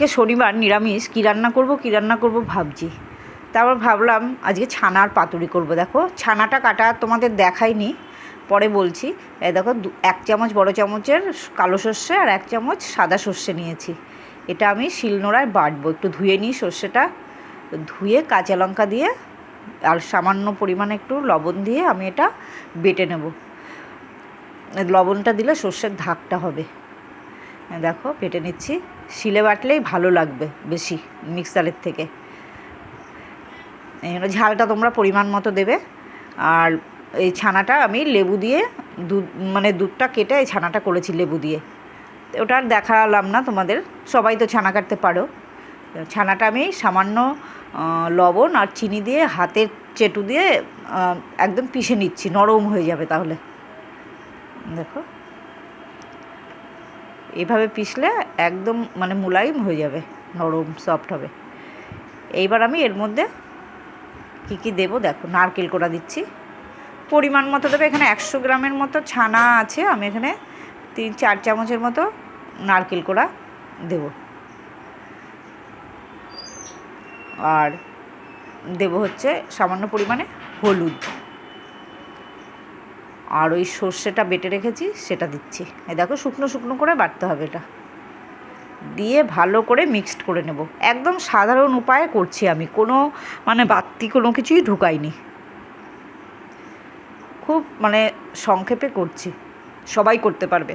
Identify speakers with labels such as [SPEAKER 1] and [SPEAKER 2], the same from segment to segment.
[SPEAKER 1] আজকে শনিবার, নিরামিষ। কী রান্না করব, কী রান্না করব ভাবছি। তারপর ভাবলাম আজকে ছানার পাতুরি করব। দেখো, ছানাটা কাটা তোমাদের দেখাইনি, পরে বলছি। দেখো এক চামচ বড় চামচের কালো সর্ষে আর এক চামচ সাদা সর্ষে নিয়েছি। এটা আমি শিলনোড়ায় বাটবো। একটু ধুয়ে নিই সর্ষেটা। ধুয়ে কাঁচা লঙ্কা দিয়ে আর সামান্য পরিমাণে একটু লবণ দিয়ে আমি এটা বেটে নেব। লবণটা দিলে সর্ষের ধাকটা হবে। দেখো বেটে নিচ্ছি। শিলে বাটলেই ভালো লাগবে বেশি মিক্সারের থেকে। এই ঝালটা তোমরা পরিমাণ মতো দেবে। আর এই ছানাটা আমি লেবু দিয়ে দুধ মানে দুধটা কেটে এই ছানাটা করেছি লেবু দিয়ে। ওটা আর দেখালাম না তোমাদের, সবাই তো ছানা কাটতে পারো। ছানাটা আমি সামান্য লবণ আর চিনি দিয়ে হাতের চেটু দিয়ে একদম পিষে নিচ্ছি, নরম হয়ে যাবে তাহলে। দেখো। এভাবে পিষলে একদম মানে মোলায়েম হয়ে যাবে, নরম সফট হবে। এইবার আমি এর মধ্যে কী কী দেবো দেখো, নারকেল কোড়া দিচ্ছি। পরিমাণ মতো দেবে, এখানে একশো গ্রামের মতো ছানা আছে, আমি এখানে তিন, চার চামচের মতো নারকেল কোড়া দেব। আর দেব হচ্ছে সামান্য পরিমাণে হলুদ। আর ওই সর্ষেটা বেটে রেখেছি, সেটা দিচ্ছি। এই দেখো, শুকনো শুকনো করে বাটতে হবে এটা। দিয়ে ভালো করে মিক্সড করে নেব। একদম সাধারণ উপায়ে করছি আমি। কোনো মানে বাড়তি কোনো কিছুই ঢুকাইনি। খুব মানে সংক্ষেপে করছি। সবাই করতে পারবে।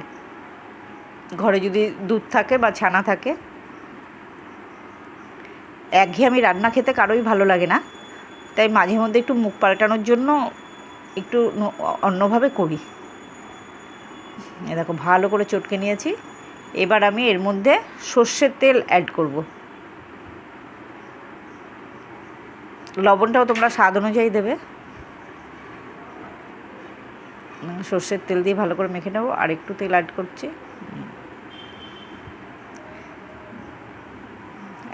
[SPEAKER 1] ঘরে যদি দুধ থাকে বা ছানা থাকে, একঘেয়েমি রান্না খেতে কারোই ভালো লাগে না। তাই মাঝে মধ্যে একটু মুখ পাল্টানোর জন্য একটু অন্যভাবে করি। দেখো, ভালো করে চটকে নিয়েছি। এবার আমি এর মধ্যে সর্ষের তেল অ্যাড করব। লবণটাও তোমরা স্বাদ অনুযায়ী দেবে। সর্ষের তেল দিয়ে ভালো করে মেখে নেব। আর একটু তেল অ্যাড করছি।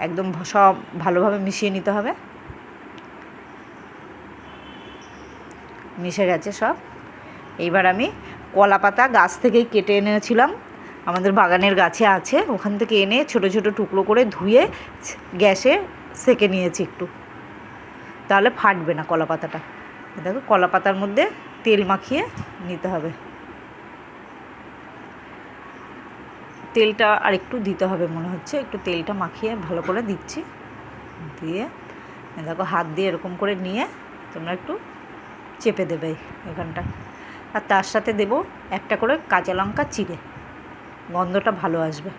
[SPEAKER 1] একদম সব ভালোভাবে মিশিয়ে নিতে হবে। মিশে গেছে সব। এইবার আমি কলা পাতা গাছ থেকেই কেটে এনেছিলাম। আমাদের বাগানের গাছে আছে। ওখান থেকে এনে ছোট ছোট টুকরো করে ধুয়ে গ্যাসে সেকে নিয়েছি একটু। তাহলে ফাটবে না কলা পাতাটা। দেখো, কলা পাতার মধ্যে তেল মাখিয়ে নিতে হবে। তেলটা আর একটু দিতে হবে মনে হচ্ছে। একটু তেলটা মাখিয়ে ভালো করে দিচ্ছি। দিয়ে দেখো, হাত দিয়ে এরকম করে নিয়ে তোমরা একটু চেপে দেবে এখানটা। আর তার সাথে দেব একটা করে কাঁচা লঙ্কা চিড়ে। গন্ধটা ভালো আসবে।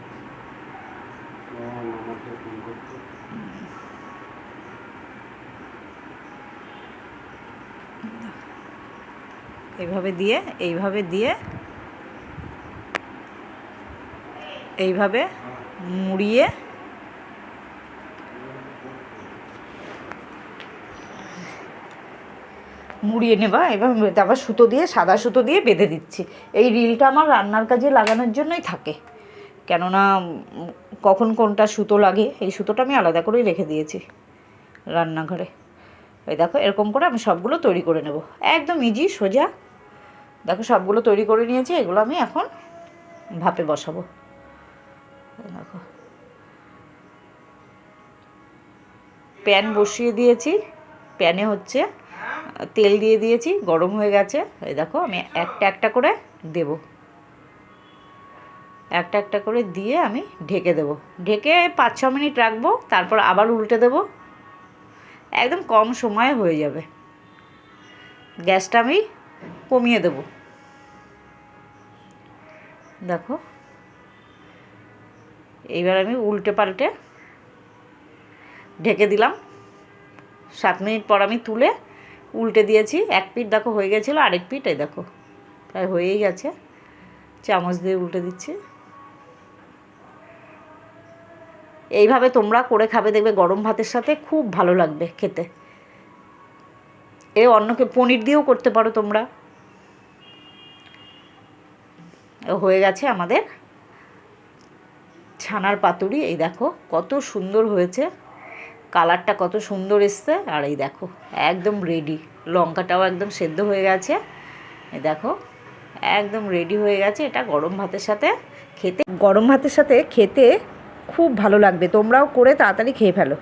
[SPEAKER 1] এইভাবে দিয়ে এইভাবে দিয়ে, এইভাবে মুড়িয়ে মুড়িয়ে নেবা এভাবে তারপর সুতো দিয়ে, সাদা সুতো দিয়ে বেঁধে দিচ্ছি। এই রিলটা আমার রান্নার কাজে লাগানোর জন্যই থাকে। কেননা, কখন কোনটা সুতো লাগে, এই সুতোটা আমি আলাদা করেই রেখে দিয়েছি রান্নাঘরে। এই দেখো, এরকম করে আমি সবগুলো তৈরি করে নেব। একদম ইজি, সোজা। দেখো, সবগুলো তৈরি করে নিয়েছি, এগুলো আমি এখন ভাপে বসাবো। দেখো। প্যান বসিয়ে দিয়েছি। প্যানে হচ্ছে তেল দিয়ে দিয়েছি, গরম হয়ে গেছে। এই দেখো, আমি একটা একটা করে দেব। একটা একটা করে দিয়ে আমি ঢেকে দেব। ঢেকে পাঁচ ছ মিনিট রাখব, তারপর আবার উল্টে দেব। একদম কম সময়ে হয়ে যাবে। গ্যাসটা আমি কমিয়ে দেব। দেখো, এইবার আমি উল্টে পাল্টে ঢেকে দিলাম। সাত মিনিট পর আমি তুলে উল্টে দিয়েছি, এক পিঠ দেখো হয়ে গেছিল, আরেক পিঠ, এই দেখো, প্রায় হয়েই গেছে। চামচ দিয়ে উল্টে দিচ্ছি। এইভাবে তোমরা করে খাবে, দেখবে গরম ভাতের সাথে খুব ভালো লাগবে খেতে। এ অন্যকে পনির দিয়েও করতে পারো তোমরা। হয়ে গেছে আমাদের ছানার পাতুরি, এই দেখো, কত সুন্দর হয়েছে। কালারটা কত সুন্দর এসছে। আর এই দেখো, একদম রেডি লঙ্কাটাও একদম সেদ্ধ হয়ে গেছে। এই দেখো, একদম রেডি হয়ে গেছে। এটা গরম ভাতের সাথে খেতে গরম ভাতের সাথে খেতে খুব ভালো লাগবে। তোমরাও করে তাড়াতাড়ি খেয়ে ফেলো।